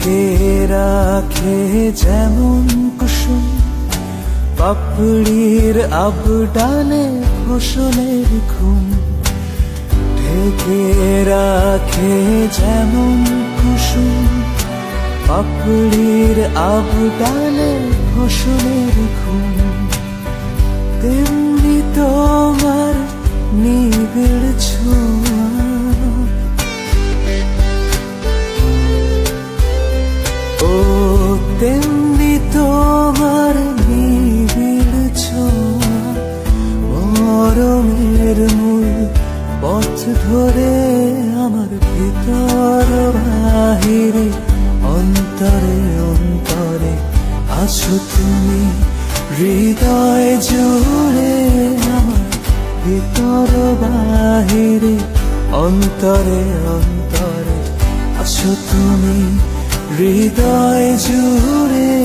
ঢেকে রাখে যেমন কুসুম পাপড়ির আবডালে ফসলের ঘুম। ঢেকে রাখে যেমন কুসুম পাপড়ির আবডালে ফসলের ঘুম। তেমনি তোমার নিবিড় ছোঁয়া তেমনি তোমার নিবিড় ছোঁয়া মরমের মূল পথ ধরে আমার ভিতর বাহিরে, অন্তরে অন্তরে আছো তুমি, হৃদয় জুড়ে আমার ভিতর বাহিরে, অন্তরে অন্তরে আছো তুমি হৃদয় জুড়ে